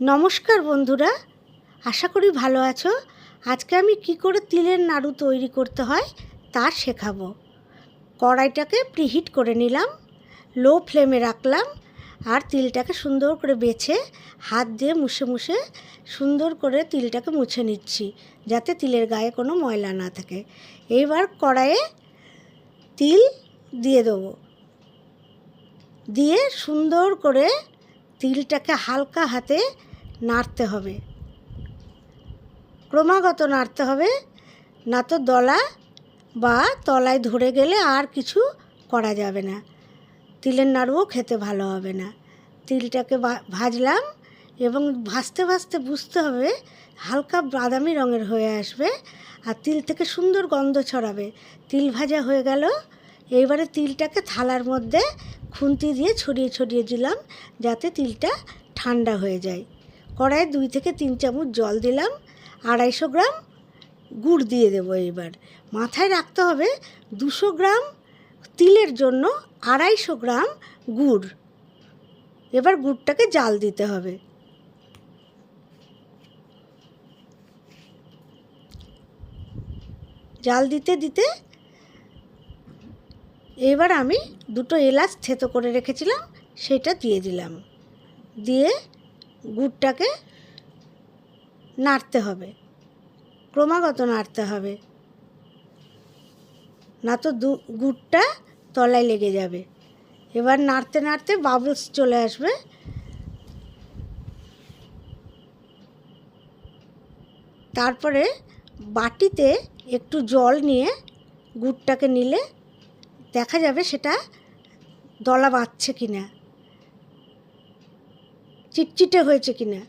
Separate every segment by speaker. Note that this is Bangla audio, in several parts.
Speaker 1: নমস্কার বন্ধুরা, আশা করি ভালো আছো। আজকে আমি কি করে তিলের নাড়ু তৈরি করতে হয় তা শেখাবো। কড়াইটাকে প্রিহিট করে নিলাম লো ফ্লেমে রাখলাম আর তিলটাকে সুন্দর করে বেছে হাত দিয়ে মুছে মুছে সুন্দর করে তিলটাকে মুছে নিচ্ছি, যাতে তিলের গায়ে কোনো ময়লা না থাকে। এইবার কড়াইয়ে তিল দিয়ে দেবো। দিয়ে সুন্দর করে তিলটাকে হালকা হাতে নাড়তে হবে। ক্রমাগত নাড়তে হবে, না তো দলা বা তলায় ধরে গেলে আর কিছু করা যাবে না। তিলের নাড়ুও খেতে ভালো হবে না। তিলটাকে ভাজলাম এবং ভাজতে ভাজতে বুঝতে হবে হালকা বাদামি রঙের হয়ে আসবে আর তিল থেকে সুন্দর গন্ধ ছড়াবে। তিল ভাজা হয়ে গেল, এইবারে তিলটাকে থালার মধ্যে খুন্তি দিয়ে ছড়িয়ে ছড়িয়ে দিলাম যাতে তিলটা ঠান্ডা হয়ে যায়। কড়াইয়ে দুই থেকে তিন চামচ জল দিলাম, আড়াইশো গ্রাম গুড় দিয়ে দেবো এবার। মাথায় রাখতে হবে দুশো গ্রাম তিলের জন্য আড়াইশো গ্রাম গুড়। এবার গুড়টাকে জাল দিতে হবে। জাল দিতে দিতে এবার আমি দুটো এলাচ থেতো করে রেখেছিলাম, সেটা দিয়ে দিলাম। দিয়ে গুড়টাকে নাড়তে হবে, ক্রমাগত নাড়তে হবে। না তো দু, গুড়টা তলায় লেগে যাবে। এবার নাড়তে নাড়তে বাবলস চলে আসবে। তারপরে বাটিতে একটু জল নিয়ে গুড়টাকে নিলে দেখা যাবে সেটা দলা বাঁধছে কি না চিটচিটে হয়েছে কি না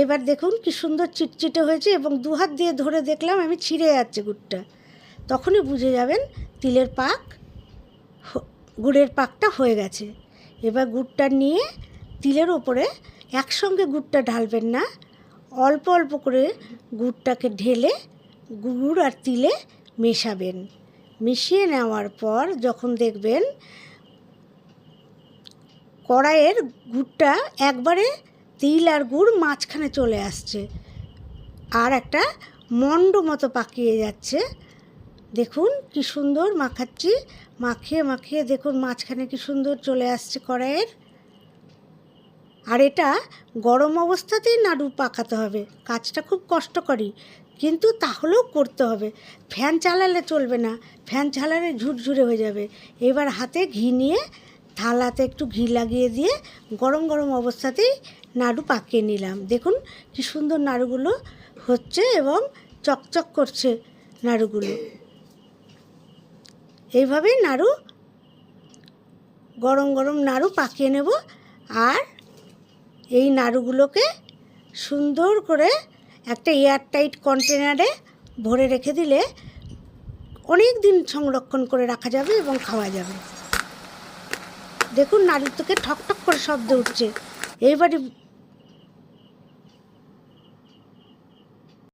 Speaker 1: এবার দেখুন কি সুন্দর চিটচিটে হয়েছে এবং দু হাত দিয়ে ধরে দেখলাম আমি ছিঁড়ে যাচ্ছে গুড়টা। তখনই বুঝে যাবেন তিলের পাক গুড়ের পাকটা হয়ে গেছে। এবার গুড়টা নিয়ে তিলের ওপরে একসঙ্গে গুড়টা ঢালবেন না, অল্প অল্প করে গুড়টাকে ঢেলে গুড় আর তিলে মেশাবেন। মিশিয়ে নেওয়ার পর যখন দেখবেন কড়াইয়ের গুড়টা একবারে তিল আর গুড় মাঝখানে চলে আসছে, আর একটা মণ্ড মতো পাকিয়ে যাচ্ছে। দেখুন কি সুন্দর মাখাচ্ছি, মাখিয়ে মাখিয়ে দেখুন মাঝখানে কি সুন্দর চলে আসছে কড়াইয়ের। আর এটা গরম অবস্থাতেই নাড়ু পাকাতে হবে, কাজটা খুব কষ্টকরই। কিন্তু তাহলেও করতে হবে। ফ্যান চালালে চলবে না, ফ্যান চালালে ঝুরঝুরে হয়ে যাবে। এবার হাতে ঘি নিয়ে থালাতে একটু ঘি লাগিয়ে দিয়ে গরম গরম অবস্থাতেই নাড়ু পাকিয়ে নিলাম। দেখুন কি সুন্দর নাড়ুগুলো হচ্ছে এবং চকচক করছে নাড়ুগুলো। এইভাবেই নাড়ু, গরম গরম নাড়ু পাকিয়ে নেব। আর এই নাড়ুগুলোকে সুন্দর করে একটা এয়ার টাইট কন্টেনারে ভরে রেখে দিলে অনেক দিন সংরক্ষণ করে রাখা যাবে এবং খাওয়া যাবে। দেখুন নারী থেকে ঠকঠক করে শব্দ উঠছে। এইবারে